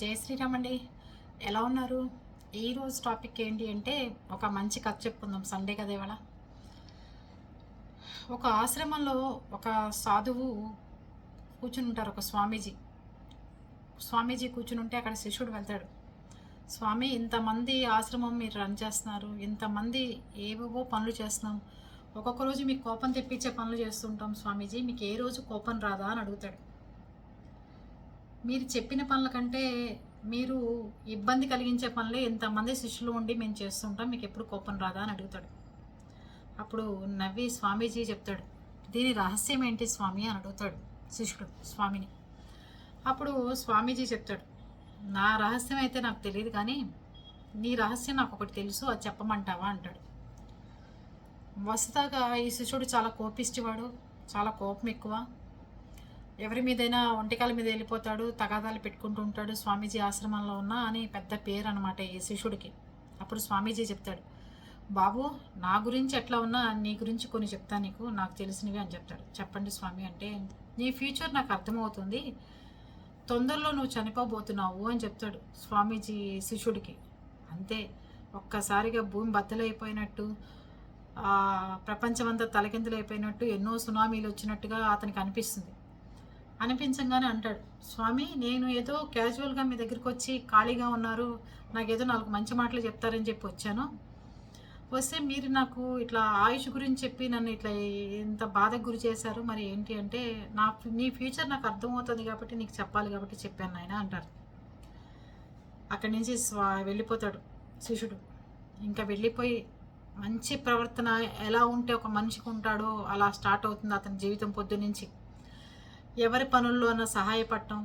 జై శ్రీరామ్ అండి. ఎలా ఉన్నారు? ఈరోజు టాపిక్ ఏంటి అంటే ఒక మంచి కథ చెప్పుకుందాం. సండే కదా ఇవాళ. ఒక ఆశ్రమంలో ఒక సాధువు కూర్చుని ఉంటారు. ఒక స్వామీజీ. స్వామీజీ కూర్చుని ఉంటే అక్కడ శిష్యుడు వెళ్తాడు. స్వామి ఇంతమంది ఆశ్రమం మీరు రన్ చేస్తున్నారు. ఇంతమంది ఏవేవో పనులు చేస్తున్నాం. ఒక్కొక్క రోజు మీకు కోపం తెప్పించే పనులు చేస్తుంటాం స్వామీజీ. మీకు ఏ రోజు కోపం రాదా? అని అడుగుతాడు. మీరు చెప్పిన పనుల కంటే మీరు ఇబ్బంది కలిగించే పనులే ఎంతమంది శిష్యులు ఉండి మేము చేస్తుంటాం మీకు ఎప్పుడు కోపం రాదా అని అడుగుతాడు. అప్పుడు నవ్వి స్వామీజీ చెప్తాడు దీని రహస్యం ఏంటి స్వామి? అని అడుగుతాడు శిష్యుడు స్వామిని. అప్పుడు స్వామీజీ చెప్తాడు నా రహస్యం అయితే నాకు తెలియదు కానీ నీ రహస్యం నాకు ఒకటి తెలుసు అది చెప్పమంటావా? అంటాడు. వసతాగా ఈ శిష్యుడు చాలా కోపిష్టివాడు చాలా కోపం ఎక్కువ. ఎవరి మీదైనా ఒంటికాల మీద వెళ్ళిపోతాడు తగాదాలు పెట్టుకుంటూ ఉంటాడు స్వామీజీ ఆశ్రమంలో ఉన్నా అని పెద్ద పేరు అనమాట ఈ శిష్యుడికి. అప్పుడు స్వామీజీ చెప్తాడు బాబు నా గురించి ఎట్లా ఉన్నా నీ గురించి కొన్ని చెప్తాను నీకు నాకు తెలిసినవి అని చెప్తాడు. చెప్పండి స్వామి అంటే నీ ఫ్యూచర్ నాకు అర్థమవుతుంది. తొందరలో నువ్వు చనిపోబోతున్నావు అని చెప్తాడు స్వామీజీ శిష్యుడికి. అంతే ఒక్కసారిగా భూమి బద్దలైపోయినట్టు ప్రపంచమంతా తలకిందులైపోయినట్టు ఎన్నో సునామీలు వచ్చినట్టుగా అతనికి అనిపిస్తుంది. అనిపించగానే అంటాడు స్వామి నేను ఏదో క్యాజువల్గా మీ దగ్గరికి వచ్చి ఖాళీగా ఉన్నారు నాకు ఏదో నాలుగు మంచి మాటలు చెప్తారని చెప్పి వచ్చాను. వస్తే మీరు నాకు ఇట్లా ఆయుష్ గురించి చెప్పి నన్ను ఇట్లా ఇంత బాధకు గురి చేశారు మరి ఏంటి అంటే నా నీ ఫ్యూచర్ నాకు అర్థమవుతుంది కాబట్టి నీకు చెప్పాలి కాబట్టి చెప్పాను నాయన అంటారు అక్కడి నుంచి స్వా వెళ్ళిపోతాడు శిష్యుడు. ఇంకా వెళ్ళిపోయి మంచి ప్రవర్తన ఎలా ఉంటే ఒక మనిషికి ఉంటాడో అలా స్టార్ట్ అవుతుంది అతని జీవితం పొద్దు నుంచి. ఎవరి పనుల్లోనో సహాయపడటం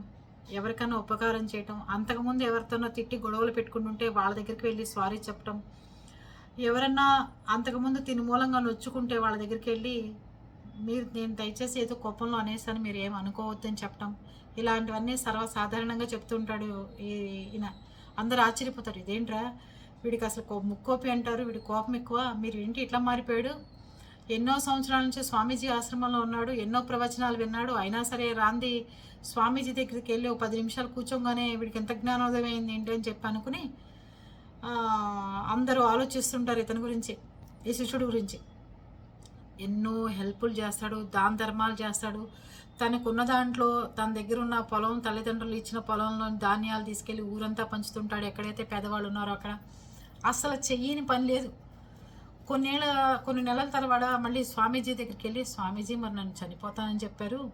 ఎవరికైనా ఉపకారం చేయటం అంతకుముందు ఎవరితోనో తిట్టి గొడవలు పెట్టుకుంటుంటే వాళ్ళ దగ్గరికి వెళ్ళి సారీ చెప్పటం ఎవరన్నా అంతకుముందు తిని మూలంగా నొచ్చుకుంటే వాళ్ళ దగ్గరికి వెళ్ళి మీరు నేను దయచేసి ఏదో కోపంలో అనేసాను మీరు ఏం అనుకోవద్దని చెప్పటం ఇలాంటివన్నీ సర్వసాధారణంగా చెప్తుంటాడు ఈ ఈయన. అందరు ఆశ్చర్యపోతారు ఇదేంట్రా? వీడికి అసలు కో ముక్కోపి అంటారు వీడి కోపం ఎక్కువ మీరు ఏంటి ఇట్లా మారిపోయాడు? ఎన్నో సంవత్సరాల నుంచి స్వామీజీ ఆశ్రమంలో ఉన్నాడు ఎన్నో ప్రవచనాలు విన్నాడు. అయినా సరే రాంది స్వామీజీ దగ్గరికి వెళ్ళి ఒక పది నిమిషాలు కూర్చోగానే వీడికి ఎంత జ్ఞానోదయం అయింది ఏంటి అని చెప్పి అనుకుని అందరూ ఆలోచిస్తుంటారు ఇతని గురించి ఈ శిష్యుడు గురించి. ఎన్నో హెల్ప్లు చేస్తాడు దాన ధర్మాలు చేస్తాడు. తనకున్న దాంట్లో తన దగ్గర ఉన్న పొలం తల్లిదండ్రులు ఇచ్చిన పొలంలో ధాన్యాలు తీసుకెళ్ళి ఊరంతా పంచుతుంటాడు. ఎక్కడైతే పేదవాళ్ళు ఉన్నారో అక్కడ. అస్సలు చెయ్యని పని లేదు. కొన్నేళ్ళ కొన్ని నెలల తర్వాత మళ్ళీ స్వామీజీ దగ్గరికి వెళ్ళి స్వామీజీ మరి నన్ను చనిపోతానని చెప్పారు.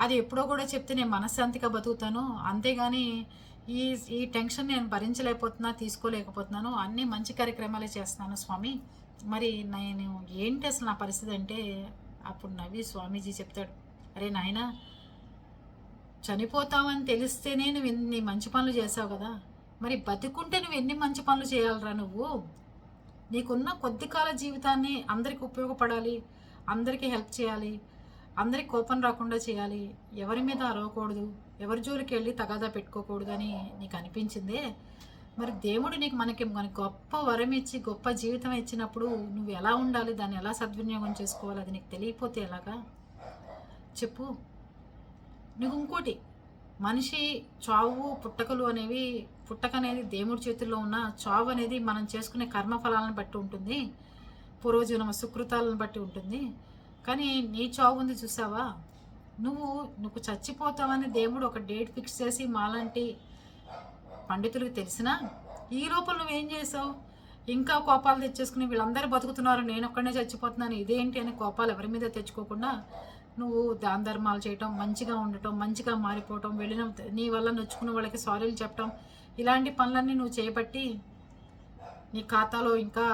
అది ఎప్పుడో కూడా చెప్తే నేను మనశ్శాంతిగా బతుకుతాను. అంతేగాని ఈ ఈ టెన్షన్ నేను భరించలేకపోతున్నా తీసుకోలేకపోతున్నాను. అన్ని మంచి కార్యక్రమాలే చేస్తున్నాను స్వామి. మరి నేను ఏంటి అసలు నా పరిస్థితి అంటే? అప్పుడు నవ్వి స్వామీజీ చెప్తాడు అరే నాయనా చనిపోతావని తెలిస్తేనే నువ్వు ఇన్ని మంచి పనులు చేసావు కదా. మరి బతుకుంటే నువ్వు ఎన్ని మంచి పనులు చేయాలరా నువ్వు? నీకున్న కొద్ది కాల జీవితాన్ని అందరికి ఉపయోగపడాలి అందరికీ హెల్ప్ చేయాలి అందరికి కోపం రాకుండా చేయాలి. ఎవరి మీద అరవకూడదు ఎవరి జోలికి వెళ్ళి తగాదా పెట్టుకోకూడదు అని నీకు అనిపించిందే? మరి దేవుడు నీకు మనకి మనకి గొప్ప వరం ఇచ్చి గొప్ప జీవితం ఇచ్చినప్పుడు నువ్వు ఎలా ఉండాలి? దాన్ని ఎలా సద్వినియోగం చేసుకోవాలి? అది నీకు తెలియకపోతే ఎలాగా? చెప్పు. నీకు ఇంకోటి మనిషి చావు పుట్టకలు అనేవి పుట్టక అనేది దేవుడి చేతుల్లో ఉన్న చావు అనేది మనం చేసుకునే కర్మఫలాలను బట్టి ఉంటుంది. పూర్వజన్మ సుకృతాలను బట్టి ఉంటుంది. కానీ నీ చావు ఉంది చూసావా? నువ్వు నువ్వు చచ్చిపోతావని దేవుడు ఒక డేట్ ఫిక్స్ చేసి మాలాంటి పండితులకు తెలిసినా ఈ లోపల నువ్వేం చేసావు? ఇంకా కోపాలు తెచ్చేసుకుని వీళ్ళందరూ బతుకుతున్నారు నేను ఒక్కడనే చచ్చిపోతున్నాను ఇదేంటి అని కోపాలు ఎవరి మీద తెచ్చుకోకుండా నువ్వు దాన ధర్మాలు చేయటం మంచిగా ఉండటం మంచిగా మారిపోవటం వెళ్ళిన నీ వల్ల నొచ్చుకున్న వాళ్ళకి సారీలు చెప్పటం ఇలాంటి పనులన్నీ నువ్వు చేపట్టి నీ ఖాతాలో ఇంకా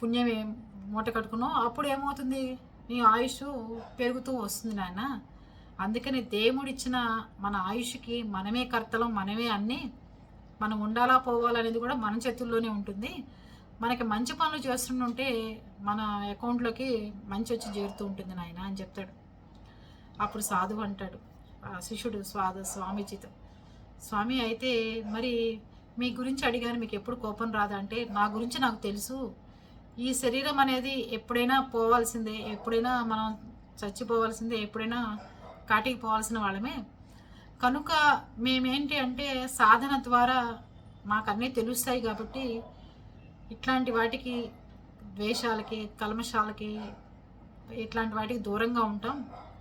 పుణ్యం ఏం మూట కట్టుకున్నావు అప్పుడు ఏమవుతుంది? నీ ఆయుష్ పెరుగుతూ వస్తుంది నాయన. అందుకని దేవుడిచ్చిన మన ఆయుష్కి మనమే కర్తలం మనమే అన్నీ మనం ఉండాలా పోవాలనేది కూడా మన చేతుల్లోనే ఉంటుంది. మనకి మంచి పనులు చేస్తుంటే మన అకౌంట్లోకి మంచి వచ్చి చేరుతూ ఉంటుంది నాయన అని చెప్తాడు. అప్పుడు సాధువు అంటాడు ఆ శిష్యుడు స్వాద స్వామీజీతో స్వామి అయితే మరి మీ గురించి అడిగాను మీకు ఎప్పుడు కోపం రాదా అంటే నా గురించి నాకు తెలుసు. ఈ శరీరం అనేది ఎప్పుడైనా పోవాల్సిందే ఎప్పుడైనా మనం చచ్చిపోవాల్సిందే ఎప్పుడైనా కాటికి పోవాల్సిన వాళ్ళమే. కనుక మేమేంటి అంటే సాధన ద్వారా మాకు అన్నీ తెలుస్తాయి కాబట్టి ఇట్లాంటి వాటికి ద్వేషాలకి కల్మషాలకి ఇట్లాంటి వాటికి దూరంగా ఉంటాం.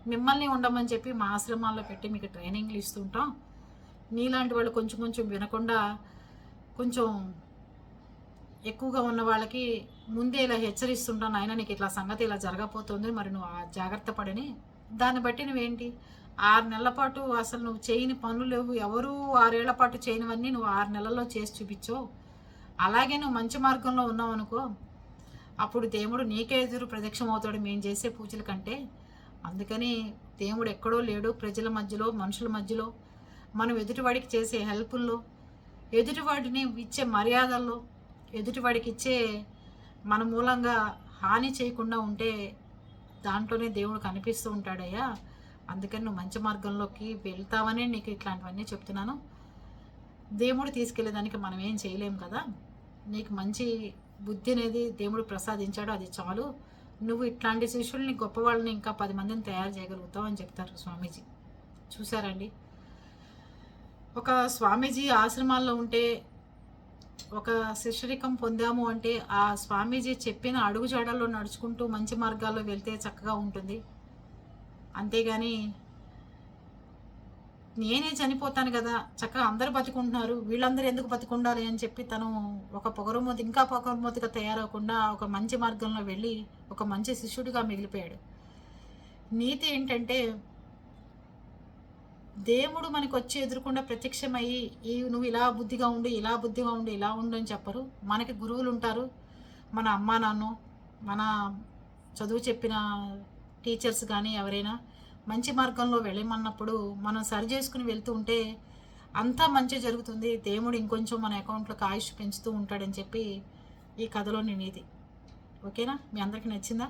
మిమ్మల్ని ఉండమని చెప్పి మా ఆశ్రమాల్లో పెట్టి మీకు ట్రైనింగ్లు ఇస్తుంటాం. నీలాంటి వాళ్ళు కొంచెం కొంచెం వినకుండా కొంచెం ఎక్కువగా ఉన్న వాళ్ళకి ముందే ఇలా హెచ్చరిస్తుంటాను. ఆయన నీకు ఇట్లా సంగతి ఇలా జరగబోతుంది మరి నువ్వు ఆ జాగ్రత్త పడని. దాన్ని బట్టి నువ్వేంటి? ఆరు నెలల పాటు అసలు నువ్వు చేయని పనులు లేవు. ఎవరు ఆరేళ్ళ పాటు చేయనివన్నీ నువ్వు ఆరు నెలల్లో చేసి చూపించావు. అలాగే నువ్వు మంచి మార్గంలో ఉన్నావు అనుకో అప్పుడు దేవుడు నీకే ఎదురు ప్రత్యక్షమవుతాడు. మేము చేసే పూజల కంటే అందుకని దేవుడు ఎక్కడో లేడు. ప్రజల మధ్యలో మనుషుల మధ్యలో మనం ఎదుటివాడికి చేసే హెల్పుల్లో ఎదుటివాడిని ఇచ్చే మర్యాదల్లో ఎదుటివాడికి ఇచ్చే మన మూలంగా హాని చేయకుండా ఉంటే దాంట్లోనే దేవుడు కనిపిస్తూ ఉంటాడయ్యా అందుకని నువ్వు మంచి మార్గంలోకి వెళ్తావనే నీకు ఇట్లాంటివన్నీ చెప్తున్నాను. దేవుడు తీసుకెళ్ళేదానికి మనం ఏం చేయలేం కదా. నీకు మంచి బుద్ధి అనేది దేవుడు ప్రసాదించాడు అది చాలు. నువ్వు ఇట్లాంటి శిష్యుల్ని గొప్పవాళ్ళని ఇంకా పది మందిని తయారు చేయగలుగుతావు అని చెప్తారు స్వామీజీ. చూసారండి? ఒక స్వామీజీ ఆశ్రమాల్లో ఉంటే ఒక శిష్యరికం పొందాము అంటే ఆ స్వామీజీ చెప్పిన అడుగుజాడల్లో నడుచుకుంటూ మంచి మార్గాల్లో వెళ్తే చక్కగా ఉంటుంది. అంతేగాని నేనే చనిపోతాను కదా చక్కగా అందరు బతుకుంటున్నారు వీళ్ళందరూ ఎందుకు బతుకుండాలి అని చెప్పి తను ఒక పొగరుమూతి ఇంకా పొగరుమూతిగా తయారవకుండా ఒక మంచి మార్గంలో వెళ్ళి ఒక మంచి శిష్యుడిగా మిగిలిపోయాడు. నీతి ఏంటంటే దేవుడు మనకు వచ్చి ఎదురుకుండా ప్రత్యక్షమయ్యి ఈ నువ్వు ఇలా బుద్ధిగా ఉండు ఇలా బుద్ధిగా ఉండు ఇలా ఉండు అని చెప్పరు. మనకి గురువులు ఉంటారు మన అమ్మా నాన్న మన చదువు చెప్పిన టీచర్స్ కానీ ఎవరైనా మంచి మార్గంలో వెళ్ళమన్నప్పుడు మనం సరి చేసుకుని వెళ్తూ ఉంటే అంతా మంచి జరుగుతుంది. దేవుడు ఇంకొంచెం మన అకౌంట్లోకి ఆయుష్ పెంచుతూ ఉంటాడని చెప్పి ఈ కథలో నేను ఇది ఓకేనా? మీ అందరికీ నచ్చిందా?